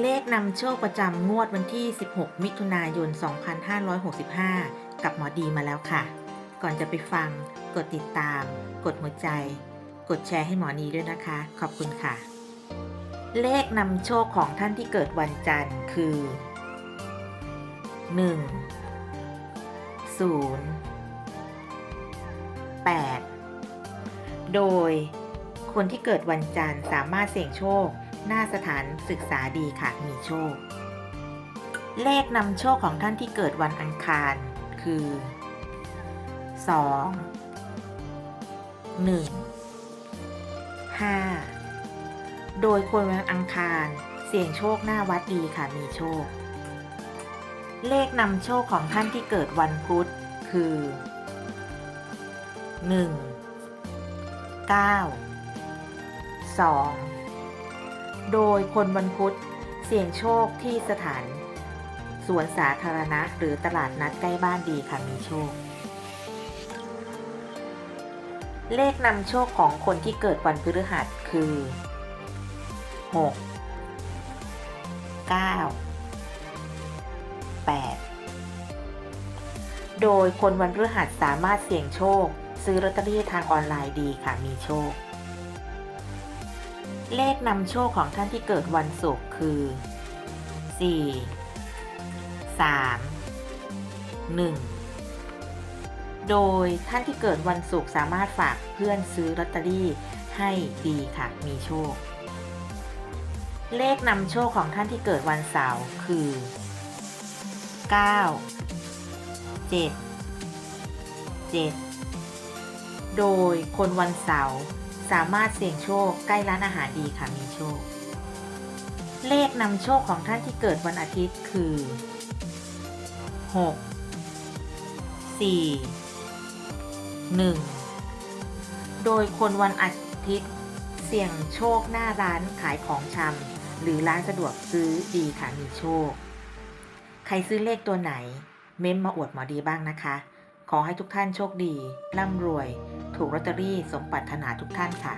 เลขนำโชคประจำงวดวันที่ 16 มิถุนายน 2565 กับหมอดีมาแล้วค่ะ ก่อนจะไปฟัง กดติดตาม กดหัวใจ กดแชร์ให้หมอนีด้วยนะคะ ขอบคุณค่ะ เลขนำโชคของท่านที่เกิดวันจันทร์คือ 1 0 8 โดยคนที่เกิดวันจันทร์สามารถเสี่ยงโชค หน้าสถานศึกษาดีค่ะมีโชค เลขนำโชคของท่านที่เกิดวันอังคารคือ 2 1 5 โดยคนวันอังคารเสี่ยงโชคหน้าวัดดีค่ะมีโชค เลขนำโชคของท่านที่เกิดวันพุธคือ 1 9 2 โดยคนวันพุธเสี่ยงโชคที่สถานสวนสาธารณะหรือตลาดนัดใกล้บ้านดีค่ะมีโชค เลขนำโชคของคนที่เกิดวันพฤหัสคือ 6 9 8 โดยคนวันพฤหัสสามารถเสี่ยงโชค ซื้อลอตเตอรี่ทางออนไลน์ดีค่ะมีโชค เลขนำโชคของท่านที่เกิดวันศุกร์คือ 4 3 1 โดยท่านที่เกิดวันศุกร์สามารถฝากเพื่อนซื้อลอตเตอรี่ให้ดีค่ะ มีโชค เลขนำโชคของท่านที่เกิดวันเสาร์คือ 9 7 7 โดยคนวันเสาร์ สามารถเสี่ยงโชคใกล้ร้านอาหารดีค่ะมีโชค เลขนำโชคของท่านที่เกิดวันอาทิตย์คือ 6 4 1 โดยคนวันอาทิตย์ เสี่ยงโชคหน้าร้านขายของชำหรือร้านสะดวกซื้อดีค่ะมีโชค ใครซื้อเลขตัวไหน เม้มมาอวดหมอดีบ้างนะคะ ขอให้ทุกท่านโชคดี ร่ำรวย ถูกลอตเตอรี่สมปรารถนาทุกท่านค่ะ